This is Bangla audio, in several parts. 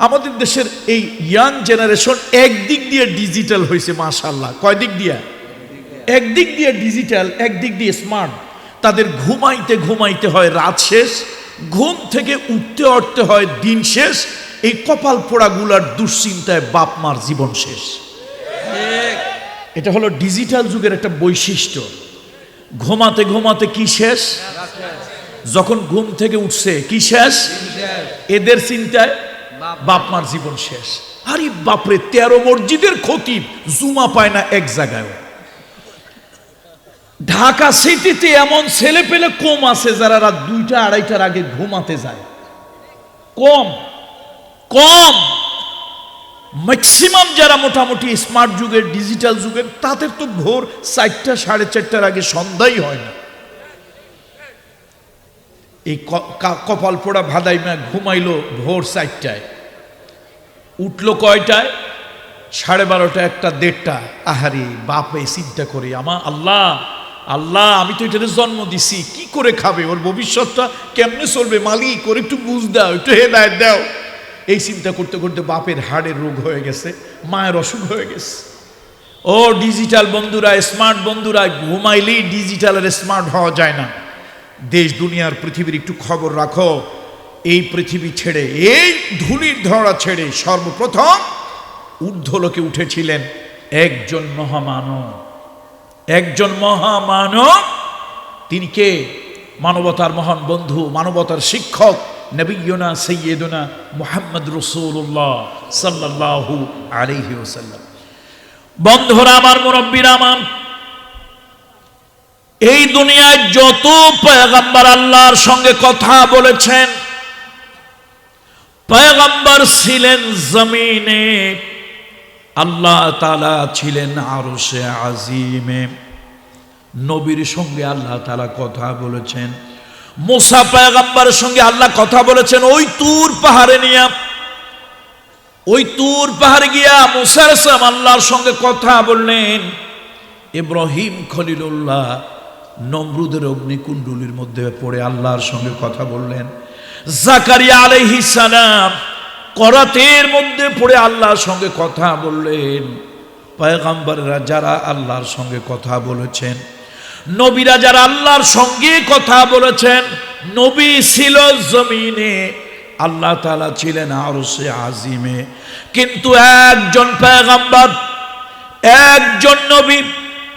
আমাদের দেশের এই ইয়াং জেনারেশন একদিক দিয়ে ডিজিটাল হয়েছে মাশাল্লাহ কয় দিক দিয়ে? একদিক দিয়ে ডিজিটাল, একদিক দিয়ে স্মার্ট। তাদের ঘুমাইতে ঘুমাইতে হয় রাত শেষ, ঘুম থেকে উঠতে উঠতে হয় দিন শেষ। এই কপাল পোড়াগুলার দুশ্চিন্তায় বাপ মার জীবন শেষ। এটা হলো ডিজিটাল যুগের একটা বৈশিষ্ট্য। ঘুমাতে ঘুমাতে কি শেষ? যখন ঘুম থেকে উঠছে, কি শেষ? এদের চিন্তায় বাপ মার জীবন শেষ। আরে বাপরে, তেরো মসজিদের খতিব জুমা পায় না এক জায়গায় ঢাকা সিটিতে এমন ছেলে পেলে কম আছে যারা রাত দুইটা, আড়াইটার আগে ঘুমাতে যায়। কম কম। ম্যাক্সিমাম যারা মোটামুটি স্মার্ট যুগের ডিজিটাল যুগের, তাদের তো ভোর চারটা, সাড়ে চারটার আগে সন্ধ্যাই হয় না। এই কপাল পোড়া ভাদাইমা ঘুমাইলো ভোর চারটায়। উঠল কয়টায়? সাড়ে বারোটা একটা দেড়টা আহারে বাপে চিন্তা করে আমা, আল্লাহ আল্লাহ, আমি তো এটাতে জন্ম দিছি, কি করে খাবে? ওর ভবিষ্যৎটা কেমনে চলবে? মালিক, ওর একটু বুঝ দাও, একটু হেদায়ত দাও। এই চিন্তা করতে করতে বাপের হাড়ের রোগ হয়ে গেছে, মায়ের অসুখ হয়ে গেছে। ও ডিজিটাল বন্ধুরা, স্মার্ট বন্ধুরা, ঘুমাইলেই ডিজিটাল ডিজিটালের স্মার্ট হওয়া যায় না। দেশ, দুনিয়ার, পৃথিবীর একটু খবর রাখো। এই পৃথিবী ছেড়ে, এই ধুলির ধরা ছেড়ে সর্বপ্রথম ঊর্ধ্বলোকে উঠেছিলেন একজন মহামানব। একজন মহামানব। তিনি কে? মানবতার মহান বন্ধু, মানবতার শিক্ষক, নবীনা, সৈয়দনা মোহাম্মদ রসুল্লাহ সাল্লাল্লাহু আলাইহি ওসাল্লাম বন্ধুরা, আমার মুরব্বীরা, আমার এই দুনিয়ায় যত পয়গম্বর আল্লাহর সঙ্গে কথা বলেছেন পয়গম্বর ছিলেন জমিনে। আল্লাহ তালা ছিলেন আরশে আজিমে। নবীর সঙ্গে আল্লাহ তালা কথা বলেছেন। মোসা পয়গম্বরের সঙ্গে আল্লাহ কথা বলেছেন, ওই তুর পাহাড়ে নিয়ে, ওই তুর পাহাড়ে গিয়া মুসার সালাম আল্লাহর সঙ্গে কথা বললেন। ইব্রাহিম খলিলুল্লাহ নমরুদের অগ্নিকুণ্ডলীর মধ্যে পড়ে আল্লাহর সঙ্গে কথা বললেন। জাকারিয়া আলাইহিস সালাম করাতের মধ্যে পড়ে আল্লাহর সঙ্গে কথা বললেন। পয়গাম্বররা যারা আল্লাহর সঙ্গে কথা বলেছেন, নবীরা যারা আল্লাহর সঙ্গে কথা বলেছেন, নবী ছিল জমিনে, আল্লাহ তাআলা ছিলেন আরশে আজিমে। কিন্তু একজন পয়গাম্বর, একজন নবী,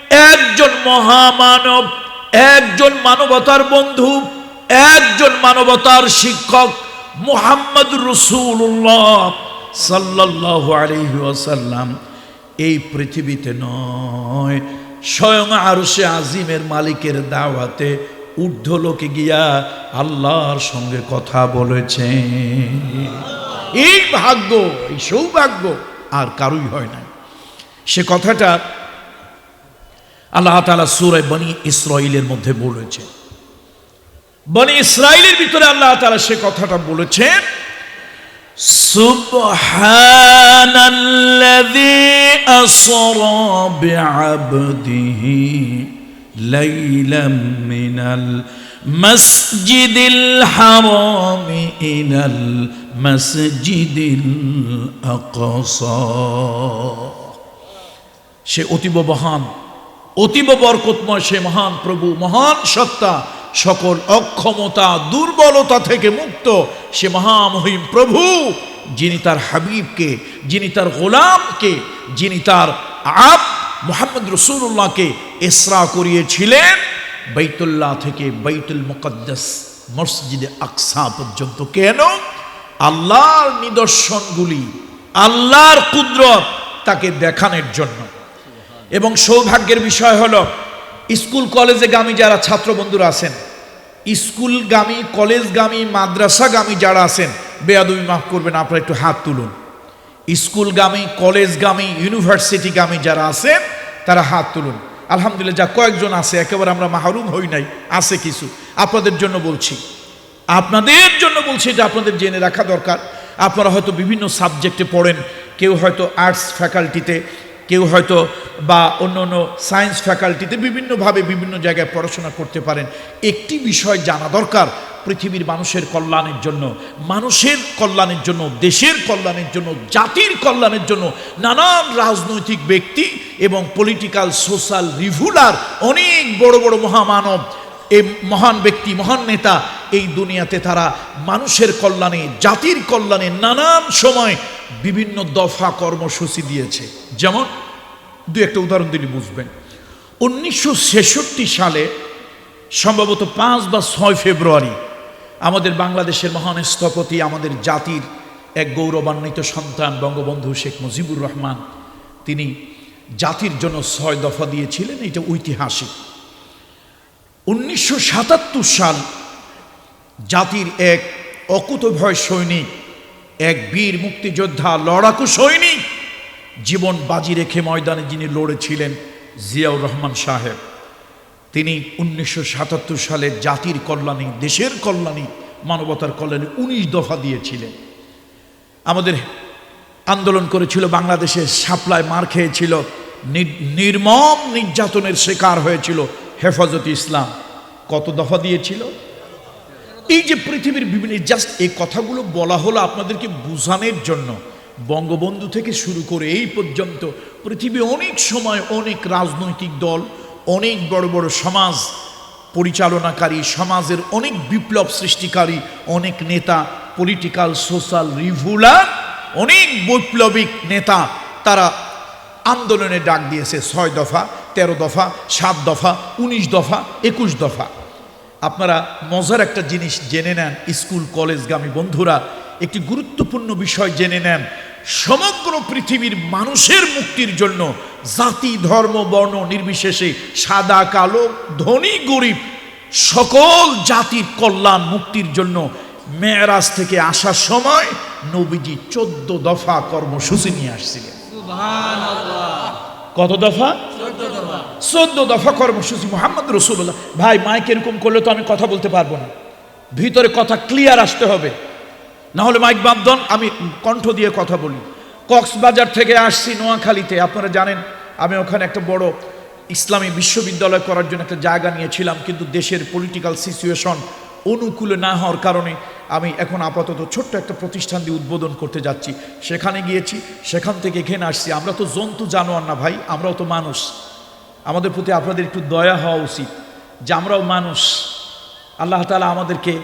একজন মহামানব, একজন মানবতার বন্ধু একজন মানবতার শিক্ষক মুহাম্মদ রসুল্লাহ সাল্লাহ আলহি ওয়াসাল্লাম। এই পৃথিবীতে নয়, স্বয়ং আরশে আজিমের মালিকের দাওয়াতে ঊর্ধ্বলোকে গিয়া আল্লাহর সঙ্গে কথা বলেছেন। এই ভাগ্য, এই সৌভাগ্য আর কারুই হয় না সে কথাটা আল্লাহ তালা সুরায় বনি ইসরাইলের মধ্যে বলেছে বনি ইসরাইলের ভিতরে আল্লাহ তালা সে কথাটা বলেছেন سبحان الذي أسرى بعبده ليلا من المسجد الحرام إلى المسجد الأقصى সে অতীব মহান অতীব বরকতময় সে মহান প্রভু মহান সত্তা সকল অক্ষমতা, দুর্বলতা থেকে মুক্ত সে মহামহিম প্রভু, যিনি তার হাবিবকে, যিনি তার গোলামকে, যিনি তার আব মোহাম্মদ রসুল্লাহকে এসরা করিয়েছিলেন। বৈতুল্লাহ থেকে বৈতুল মুকদ্দাস মসজিদে আকসা পর্যন্ত কেন? আল্লাহর নিদর্শনগুলি, আল্লাহর কুদরত তাকে দেখানোর জন্য। এবং সৌভাগ্যের বিষয় হলো স্কুল কলেজে গামী যারা ছাত্র বন্ধুরা আছেন স্কুলগামী কলেজগামী মাদ্রাসাগামী যারা আছেন, বেয়াদবি মাফ করবেন, আপনারা একটু হাত তুলুন। স্কুলগামী কলেজগামী ইউনিভার্সিটিগামী যারা আছেন, তারা হাত তুলুন। আলহামদুলিল্লাহ যা কয়েকজন আছে, একেবারে আমরা মাহরুম হই নাই, আছে কিছু। আপনাদের জন্য বলছি, আপনাদের জন্য বলছি এটা আপনাদের জেনে রাখা দরকার। আপনারা হয়তো বিভিন্ন সাবজেক্টে পড়েন, কেউ হয়তো আর্টস ফ্যাকাল্টিতে কেউ হয়তো বা অন্য অন্য সায়েন্স ফ্যাকাল্টিতে বিভিন্নভাবে বিভিন্ন জায়গায় পড়াশোনা করতে পারেন। একটি বিষয় জানা দরকার, পৃথিবীর মানুষের কল্যাণের জন্য, মানুষের কল্যাণের জন্য, দেশের কল্যাণের জন্য, জাতির কল্যাণের জন্য নানান রাজনৈতিক ব্যক্তি এবং পলিটিক্যাল সোশ্যাল রিভুলার অনেক বড় বড় মহামানব, এ মহান ব্যক্তি, মহান নেতা এই দুনিয়াতে তারা মানুষের কল্যাণে, জাতির কল্যাণে নানান সময় বিভিন্ন দফা কর্মসূচি দিয়েছে। যেমন, দু একটা উদাহরণ দিলে বুঝবেন। উনিশশো ছেষট্টি সালে, সম্ভবত পাঁচ বা ছয় ফেব্রুয়ারি, আমাদের বাংলাদেশের মহান স্থপতি, আমাদের জাতির এক গৌরবান্বিত সন্তান বঙ্গবন্ধু শেখ মুজিবুর রহমান, তিনি জাতির জন্য ছয় দফা দিয়েছিলেন, এটা ঐতিহাসিক। উনিশশো সাতাত্তর সাল জাতির এক অকুতভয় সৈনিক, এক বীর মুক্তিযোদ্ধা, লড়াকু সৈনিক। জীবন বাজি রেখে ময়দানে যিনি লড়েছিলেন জিয়াউর রহমান সাহেব, তিনি উনিশশো সাতাত্তর সালে জাতির কল্যাণে, দেশের কল্যাণে মানবতার কল্যাণে উনিশ দফা দিয়েছিলেন। আমাদের আন্দোলন করেছিল বাংলাদেশে সাপ্লাই মার খেয়েছিল, নির- নির্মম নির্যাতনের শিকার হয়েছিল হেফাজত ইসলাম। কত দফা দিয়েছিল? এই যে পৃথিবীর বিভিন্ন জাস্ট এই কথাগুলো বলা হলো আপনাদেরকে বোঝানোর জন্য। বঙ্গবন্ধু থেকে শুরু করে এই পর্যন্ত পৃথিবী অনেক সময় অনেক রাজনৈতিক দল, অনেক বড় বড় সমাজ পরিচালনাকারী, সমাজের অনেক বিপ্লব সৃষ্টিকারী, অনেক নেতা পলিটিক্যাল সোশ্যাল রিভুলার অনেক বৈপ্লবিক নেতা, তারা আন্দোলনে ডাক দিয়েছে ছয় দফা, তেরো দফা, সাত দফা, উনিশ দফা, একুশ দফা। আপনারা মজার একটা জিনিস জেনে নেন স্কুল কলেজগামী বন্ধুরা। একটি গুরুত্বপূর্ণ বিষয় জেনে নেন সমগ্র পৃথিবীর মানুষের মুক্তির জন্য জাতি ধর্ম বর্ণ নির্বিশেষে সাদা কালো ধনী গরিব সকল জাতির কল্যাণ মুক্তির জন্য মেয়েরাজ থেকে আসার সময় নবীজি চোদ্দ দফা কর্মসূচি নিয়ে আসছিলেন। কত দফা। চোদ্দ দফা কর্মসূচি, মোহাম্মদ রসুল্লাহ ভাই, মাইক এরকম করলে তো আমি কথা বলতে পারব না। ভিতরে কথা ক্লিয়ার আসতে হবে। না হলে মাইক বান্ধন আমি কণ্ঠ দিয়ে কথা বলি। কক্সবাজার থেকে আসছি নোয়াখালীতে, আপনারা জানেন, আমি ওখানে একটা বড় ইসলামী বিশ্ববিদ্যালয় করার জন্য একটা জায়গা নিয়েছিলাম, কিন্তু দেশের পলিটিক্যাল সিচুয়েশন অনুকূলে না হওয়ার কারণে আমি এখন আপাতত ছোট্ট একটা প্রতিষ্ঠান দিয়ে উদ্বোধন করতে যাচ্ছি। সেখানে গিয়েছি, সেখান থেকে এখানে আসছি। আমরা তো জন্তু জানোয়ার না ভাই, আমরাও তো মানুষ। আমাদের প্রতি আপনাদের একটু দয়া হওয়া উচিত যে আমরাও মানুষ। আল্লাহ তালা আমাদেরকে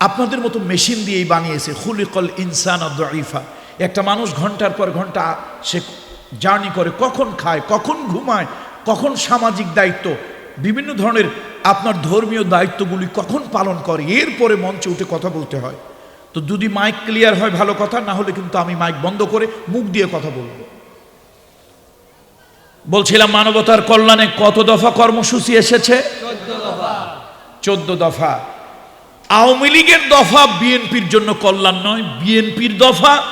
আপনাদের মতো মেশিন দিয়েই বানিয়েছে। খুলিকল ইনসান দইফা একটা মানুষ ঘণ্টার পর ঘণ্টা সে জার্নি করে, কখন খায়, কখন ঘুমায়, কখন সামাজিক দায়িত্ব, বিভিন্ন ধরনের আপনার ধর্মীয় দায়িত্বগুলি কখন পালন করে, এরপরে মঞ্চে উঠে কথা বলতে হয়। তো যদি মাইক ক্লিয়ার হয় ভালো কথা, না হলে কিন্তু আমি মাইক বন্ধ করে মুখ দিয়ে কথা বলব। বলছিলাম মানবতার কল্যাণে কত দফা কর্মসূচি এসেছে? চোদ্দ দফা। আওয়ামী লীগের দফা বিএনপির জন্য কল্যাণ নয়, বিএনপির দফা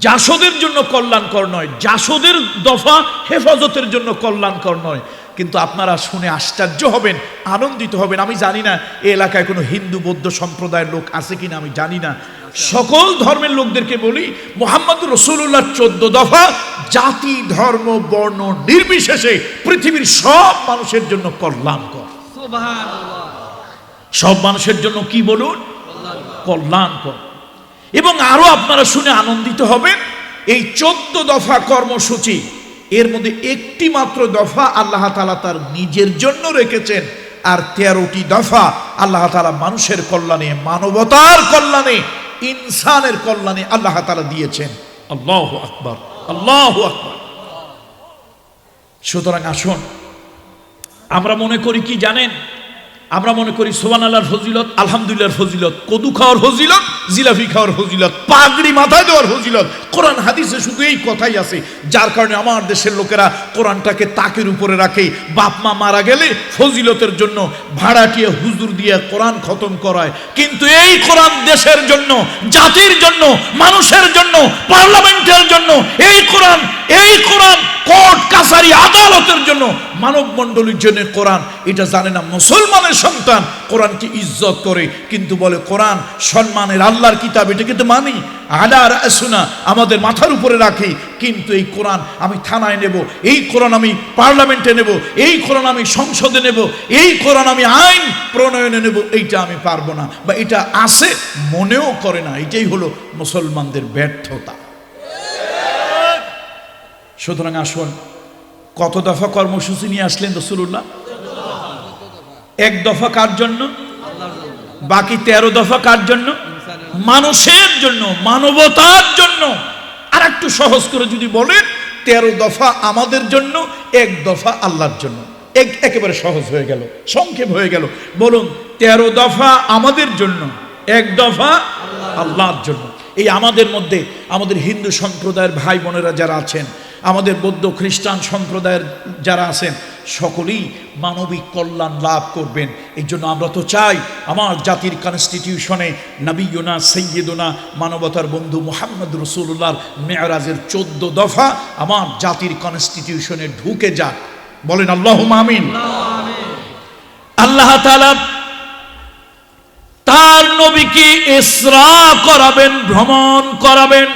জাসদের জন্য কল্যাণকর নয়, জাসদের দফা হেফাজতের জন্য কল্যাণকর নয়। কিন্তু আপনারা শুনে আশ্চর্য হবেন, আনন্দিত হবেন। আমি জানি না, এ এলাকায় কোনো হিন্দু, বৌদ্ধ সম্প্রদায়ের লোক আছে কিনা, আমি জানি না। সকল ধর্মের লোকদেরকে বলি মোহাম্মদ রসুল্লাহ চোদ্দ দফা জাতি ধর্ম বর্ণ নির্বিশেষে পৃথিবীর সব মানুষের জন্য কল্যাণকর। সব মানুষের জন্য কি বলুন? কল্যাণকর। এবং আরও আপনারা শুনে আনন্দিত হবেন এই চোদ্দ দফা কর্মসূচি এর মধ্যে একটি মাত্র দফা আল্লাহ তালা তার নিজের জন্য রেখেছেন আর তেরোটি দফা আল্লাহ তালা মানুষের কল্যাণে মানবতার কল্যাণে ইনসানের কল্যাণে আল্লাহ তালা দিয়েছেন। আল্লাহ আকবর আল্লাহ আকবর। সুতরাং আসুন, আমরা মনে করি কি জানেন? আমরা মনে করি সোবান আল্লাহর ফজিলত, আলহামদুলিল্লাহর ফজিলত। কদু খাওয়ার ফজিলত জিলাফি খাওয়ার ফজিলত, পাগড়ি মাথায় দেওয়ার ফজিলত। কোরআন, হাদিসে শুধু এই কথাই আছে। যার কারণে আমার দেশের লোকেরা কোরআনটাকে তাকের উপরে রাখে। বাপ, মা মারা গেলে ফজিলতের জন্য ভাড়াটিয়ে হুজুর দিয়ে কোরআন খতম করায়। কিন্তু এই কোরআন দেশের জন্য, জাতির জন্য, মানুষের জন্য, পার্লামেন্টের জন্য, এই কোরআন এই কোরআন কোর্ট কাছারি আদালতের জন্য মানব মণ্ডলীর জন্য কোরআন। এটা জানে না মুসলমানের সন্তান। কোরআনকে ইজ্জত করে, কিন্তু বলে, কোরআন সম্মানের আল্লাহর কিতাব, এটা কিন্তু মানি। আলার শোনা আমাদের মাথার উপরে রাখি। কিন্তু এই কোরআন আমি থানায় নেব, এই কোরআন আমি পার্লামেন্টে নেব, এই কোরআন আমি সংসদে নেব, এই কোরআন আমি আইন প্রণয়নে নেব, এইটা আমি পারব না। বা এটা আছে, মনেও করে না। এটাই হলো মুসলমানদের ব্যর্থতা। সুতরাং আসুন, কত দফা কর্মসূচি নিয়ে আসলেন রসুল্লাহ এক দফা কার জন্য? বাকি তেরো দফা কার জন্য? মানুষের জন্য, মানবতার জন্য। আর একটু সহজ করে যদি বলেন, তেরো দফা আমাদের জন্য, এক দফা আল্লাহর জন্য। এক একেবারে সহজ হয়ে গেল, সংক্ষেপ হয়ে গেল। বলুন, তেরো দফা আমাদের জন্য, এক দফা আল্লাহর জন্য। এই আমাদের মধ্যে, আমাদের হিন্দু সম্প্রদায়ের ভাই বোনেরা যারা আছেন আমাদের বৌদ্ধ খ্রিস্টান সম্প্রদায়ের যারা আছেন, সকলেই মানবিক কল্যাণ লাভ করবেন। এই জন্য আমরা তো চাই আমার জাতির কনস্টিটিউশনে নবীনা, সৈয়দনা, মানবতার বন্ধু মোহাম্মদ রসুল্লাহর মেয়রাজের চোদ্দ দফা আমার জাতির কনস্টিটিউশনে ঢুকে যাক। বলেন আল্লাহ মামিন আল্লাহ তার নবীকে ইসরা করাবেন, ভ্রমণ করাবেন।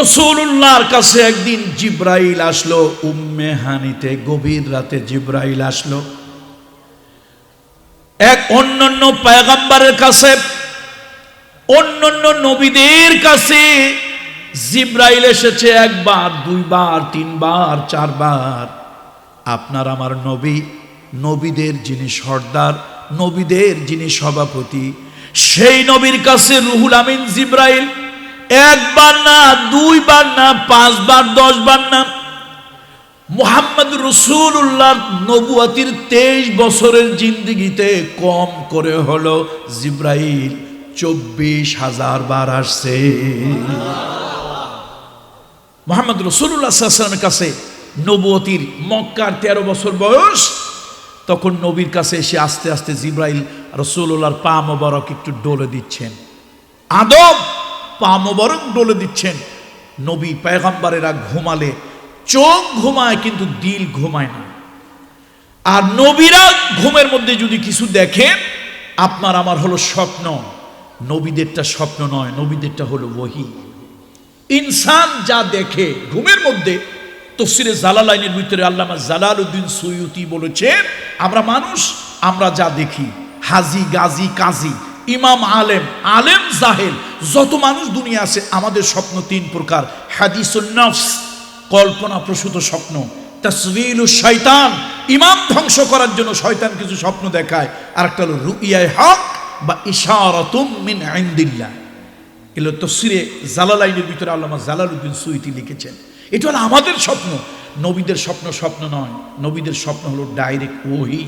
রসুল্লাহর কাছে একদিন জিব্রাইল আসলো, উম্মে হানিতে, গভীর রাতে জিব্রাইল আসলো। এক অন্যান্য পায়গাম্বারের কাছে, অন্যান্য নবীদের কাছে জিব্রাইল এসেছে একবার, দুইবার, তিনবার, চারবার। আপনার আমার নবী, নবীদের যিনি সর্দার, নবীদের যিনি সভাপতি, সেই নবীর কাছে রুহুল আমিন জিব্রাইল একবার না, দুইবার না, পাঁচবার, দশবার না। মোহাম্মদ রসুল্লাহ নবুয়াতির তেইশ বছরের জিন্দিগিতে কম করে হলো জিব্রাইল চব্বিশ হাজার বার আসছে। মোহাম্মদ রসুল্লাহামের কাছে নবুয়তির মক্কার তেরো বছর বয়স, তখন নবীর কাছে এসে আস্তে আস্তে জিব্রাইল রসুল্লাহর পা মোবারক একটু ডলে দিচ্ছেন। আদব পা মোবারক ডলে দিচ্ছেন। নবী পেগম্বারেরা ঘুমালে, চোখ ঘুমায় কিন্তু দিল ঘুমায় না। আর নবীরা ঘুমের মধ্যে যদি কিছু দেখেন, আপনার আমার হলো স্বপ্ন। নবীদেরটা স্বপ্ন নয়, নবীদেরটা হলো ওহি। ইনসান যা দেখে ঘুমের মধ্যে, তফসিরে জালালাইনের ভিতরে আল্লামা জালাল উদ্দিন সৈয়তি বলেছেন, আমরা মানুষ, আমরা যা দেখি, হাজি, গাজী, কাজী ইমাম আলেম আলেম জাহেল। যত মানুষ দুনিয়া আছে, আমাদের স্বপ্ন তিন প্রকার। হাদিসুন নফস, কল্পনা প্রসূত স্বপ্ন। তসবিল শয়তান, ইমাম ধ্বংস করার জন্য শয়তান কিছু স্বপ্ন দেখায়। আর একটা হলো রুইয়ায় হক বা ইশারাতুম মিন ইনদিল্লাহ। এগুলো তসিরে জালালাইনের ভিতরে আল্লামা জালালউদ্দিন সুইতি লিখেছেন। এটা হলো আমাদের স্বপ্ন। নবীদের স্বপ্ন স্বপ্ন নয়। নবীদের স্বপ্ন হলো ডাইরেক্ট ওহি।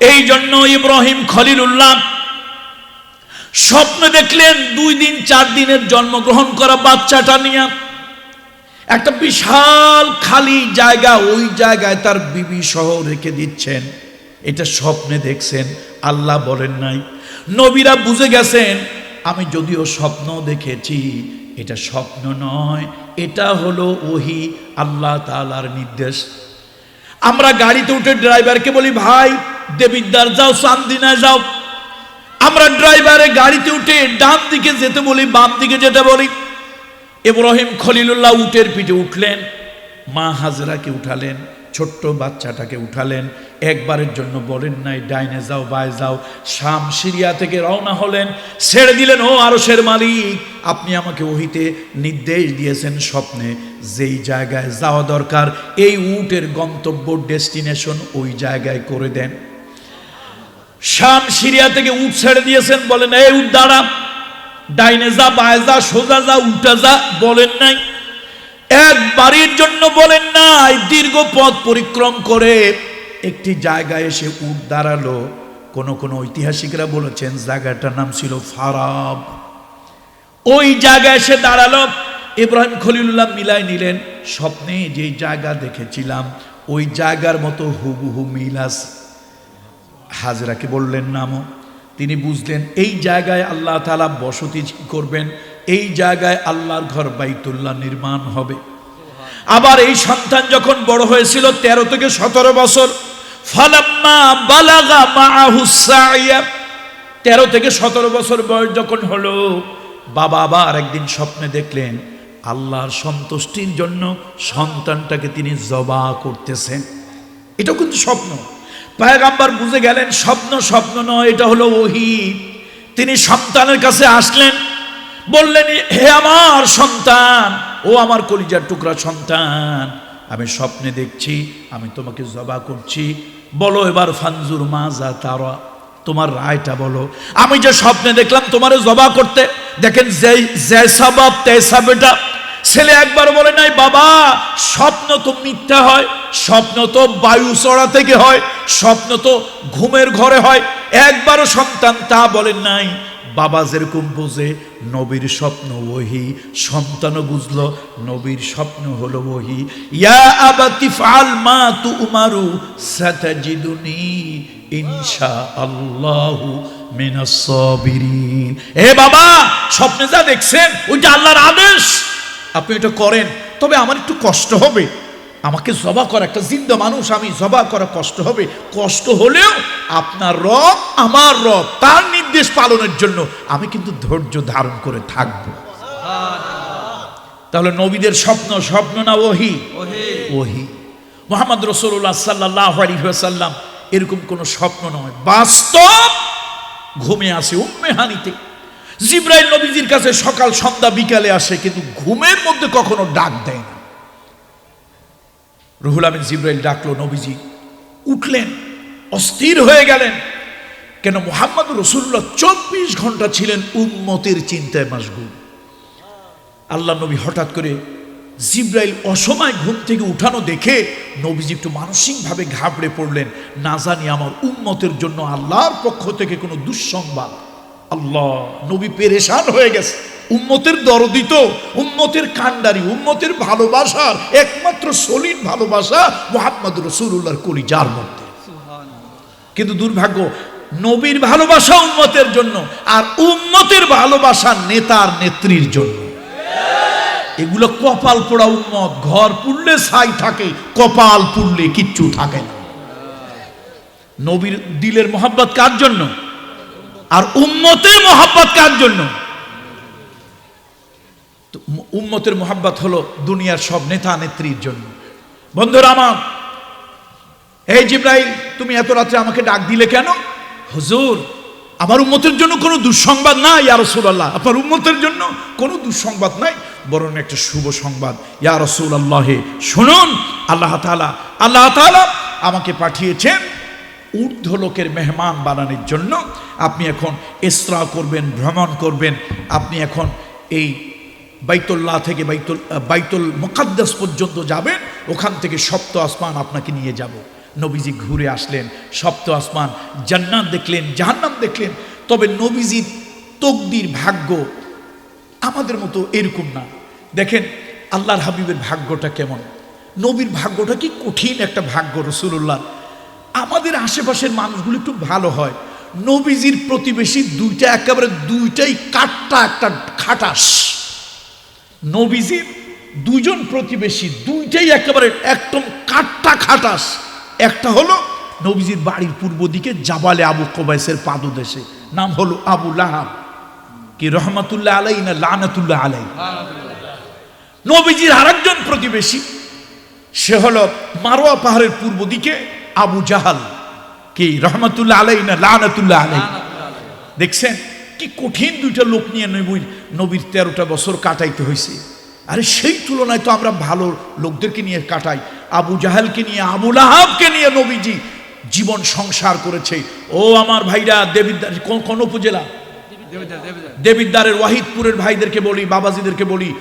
এই জন্য ইব্রাহিম খলিলুল্লাহ স্বপ্ন দেখলেন দুই দিন, চার দিনের জন্মগ্রহণ করা বাচ্চাটা নিয়ে। একটা বিশাল খালি জায়গা, ওই জায়গায় তার বিবি সহ রেখে দিচ্ছেন। এটা স্বপ্নে দেখছেন, আল্লাহ বলেন নাই। নবীরা বুঝে গেছেন, আমি যদিও স্বপ্ন দেখেছি, এটা স্বপ্ন নয়, এটা হলো ওহি আল্লাহ তালার নির্দেশ। আমরা গাড়িতে উঠে ড্রাইভারকে বলি, ভাই দেবিদ্দার যাও চান্দিনা যাও। আমরা ড্রাইভারে গাড়িতে উঠে ডান দিকে যেতে বলি, বাম দিকে যেতে বলি। ইব্রাহিম খলিলুল্লাহ উটের পিঠে উঠলেন, মা হাজরাকে উঠালেন, ছোট্ট বাচ্চাটাকে উঠালেন, একবারের জন্য বলেন নাই, ডাইনে যাও, বায় যাও। শাম সিরিয়া থেকে রওনা হলেন, ছেড়ে দিলেন, ও আরসের মালিক, আপনি আমাকে ওহিতে নির্দেশ দিয়েছেন স্বপ্নে, যেই জায়গায় যাওয়া দরকার, এই উটের গন্তব্য, ডেস্টিনেশন ওই জায়গায় করে দেন। শাম সিরিয়া থেকে উট ছেড়ে দিয়েছেন, বলেন, এই উট দাঁড়া, ডাইনে যা, বায় যা, সোজা যা, উল্টা যা, বলেন নাই। একবারের জন্য বলেন নাই, দীর্ঘ পথ পরিক্রম করে একটি জায়গায় এসে উঠ দাঁড়াল। কোন কোন ঐতিহাসিকরা বলেছেন, জায়গাটার নাম ছিল ফারাব। ওই জায়গায় এসে দাঁড়াল। ইব্রাহিম খলিলুল্লাহ মিলাই নিলেন। স্বপ্নে যে জায়গা দেখেছিলাম, ওই জায়গার মতো হুবহু মিল আছে। হাজরাকে বললেন নামও তিনি বুঝলেন, এই জায়গায় আল্লাহ তালা বসতি করবেন, এই জায়গায় আল্লাহর ঘর বাইতুল্লাহ নির্মাণ হবে। আবার এই সন্তান যখন বড় হয়েছিল, তেরো থেকে সতেরো বছর, ফালাম্মা বালাগা মাআহু সাইয়া, তেরো থেকে সতেরো বছর বয়স যখন হলো, বাবা আবার একদিন স্বপ্নে দেখলেন, আল্লাহর সন্তুষ্টির জন্য সন্তানটাকে তিনি জবা করতেছেন। এটাও কিন্তু স্বপ্ন। পায়গাম্বার বুঝে গেলেন, স্বপ্ন স্বপ্ন নয়, এটা হলো ওহি। তিনি সন্তানের কাছে আসলেন, বললেন, হে আমার সন্তান, ও আমার কলিজার টুকরা সন্তান, আমি স্বপ্নে দেখছি, আমি তোমাকে জবা করছি। বলো এবার, ফানজুর মাজা তারা, তোমার রায়টা বলো। আমি যে স্বপ্নে দেখলাম তোমারে জবা করতে, দেখেন জেসাবাব তেসাবেটা ছেলে একবার বলে, নাই বাবা, স্বপ্ন তো মিথ্যা হয়, স্বপ্ন তো বায়ু চড়া থেকে হয়, স্বপ্ন তো ঘুমের ঘরে হয়। একবারও সন্তান তা বলেন নাই, বাবা যেরকম বোঝে, নবীর স্বপ্ন ওহি। সন্তানও বুঝলো, নবীর স্বপ্ন হলো ওহি। ইয়া আবাতি ফাল মা তু উমারু সাতাজিদুনি ইনশা আল্লাহু মিনাস সাবিরিন। এ বাবা, স্বপ্নে যা দেখছেন ওইটা আল্লাহর আদেশ আপনি এটা করেন তবে আমার একটু কষ্ট হবে। আমাকে জবা করা একটা জিন্দা মানুষ আমি জবা করা কষ্ট হবে। কষ্ট হলেও আপনার রব আমার রব তার নির্দেশ পালনের জন্য আমি কিন্তু ধৈর্য ধারণ করে থাকব। তাহলে নবীদের স্বপ্ন স্বপ্ন না ওহি? ওহি। মোহাম্মদ রসুল্লাহ সাল্লাহ আলহিহাসাল্লাম এরকম কোনো স্বপ্ন নয়। বাস্তব ঘুমে আসে উম্মেহানিতে জিব্রাইল নবীজির কাছে সকাল সন্ধ্যা বিকালে আসে, কিন্তু ঘুমের মধ্যে কখনো ডাক দেয় না। রুহুল আমিন জিব্রাইল ডাকলো, নবীজি, উঠলেন, অস্থির হয়ে গেলেন। কেন মোহাম্মদ রসুল্লাহ চব্বিশ ঘণ্টা ছিলেন উম্মতের চিন্তায় মাসগুল আল্লাহ নবী হঠাৎ করে জিব্রাইল অসময় ঘুম থেকে উঠানো দেখে নবীজি একটু মানসিকভাবে ঘাবড়ে পড়লেন। না জানি আমার উন্মতের জন্য আল্লাহর পক্ষ থেকে কোনো দুঃসংবাদ। আল্লাহ নবী পেরেশান হয়ে গেছে। উম্মতের দরদিত উম্মতের কান্ডারি উম্মতের ভালোবাসার একমাত্র সলিড ভালোবাসা মোহাম্মদ রসুল্লাহর কলিজার মধ্যে। কিন্তু দুর্ভাগ্য নবীর ভালোবাসা উম্মতের জন্য আর উম্মতের ভালোবাসা নেতার নেত্রীর জন্য। এগুলো কপাল পোড়া উম্মত ঘর পুড়লে ছাই থাকে কপাল পুড়লে কিচ্ছু থাকে না। নবীর দিলের মোহাব্বত কার জন্য? আর উম্মতের মোহাব্বত কার জন্য? উম্মতের মোহাব্বত হলো দুনিয়ার সব নেতা নেত্রীর জন্য। বন্ধুরা আমার, এই জিব্রাইল, তুমি এত রাত্রে আমাকে ডাক দিলে কেন? হুজুর, আমার উম্মতের জন্য কোনো দুঃসংবাদ নাই, ইয়া রাসূলুল্লাহ। আপনার উম্মতের জন্য কোনো দুঃসংবাদ নাই, বরং একটা শুভ সংবাদ, ইয়া রাসূলুল্লাহ। শুনুন, আল্লাহ তাআলা আল্লাহ তাআলা আমাকে পাঠিয়েছেন ঊর্ধ্ব লোকের মেহমান বানানোর জন্য আপনি এখন ইসরা করবেন, ভ্রমণ করবেন। আপনি এখন এই বাইতুল্লাহ থেকে বাইতুল বাইতুল মুকাদ্দাস পর্যন্ত যাবেন, ওখান থেকে সপ্ত আসমান আপনাকে নিয়ে যাব। নবীজি ঘুরে আসলেন, সপ্ত আসমান জান্নাত দেখলেন, জাহান্নাম দেখলেন। তবে নবীজির তকদির ভাগ্য আমাদের মতো এরকম না। দেখেন, আল্লাহর হাবিবের ভাগ্যটা কেমন? নবীর ভাগ্যটা কি কঠিন একটা ভাগ্য রসুল্লাহ আমাদের আশেপাশের মানুষগুলো একটু ভালো হয়। নবীজির প্রতিবেশী দুইটা, একেবারে দুইটাই কাটটা একটা খাটাস। নবীজির দুজন প্রতিবেশী, দুইটাই একেবারে একদম কাটটা খাটাস। একটা হলো নবীজির বাড়ির পূর্ব দিকে জাবালে আবু কোবাইসের পাদদেশে। নাম হলো আবু লাহাব। কি রহমাতুল্লাহ আলাই না লানাতুল্লাহ আলাই নবীজির আরেকজন প্রতিবেশী, সে হলো মারোয়া পাহাড়ের পূর্ব দিকে আবু জাহাল, কি রহমাতুল্লাহ আলাই না লানাতুল্লাহ আলাই দেখছেন কি কঠিন দুইটা লোক নিয়ে নবীর নবীর তেরোটা বছর কাটাইতে হয়েছে আরে সেই তুলনায় তো আমরা ভালো লোকদেরকে নিয়ে কাটাই। আবু জাহালকে নিয়ে আবুল আহাবকে নিয়ে নবীজি জীবন সংসার করেছে। ও আমার ভাইরা দেবিদ্দার কোন কোন উপজেলা? দেবিদ্দারের ওয়াহিদপুরের ভাইদেরকে বলি, বাবাজিদেরকে বলি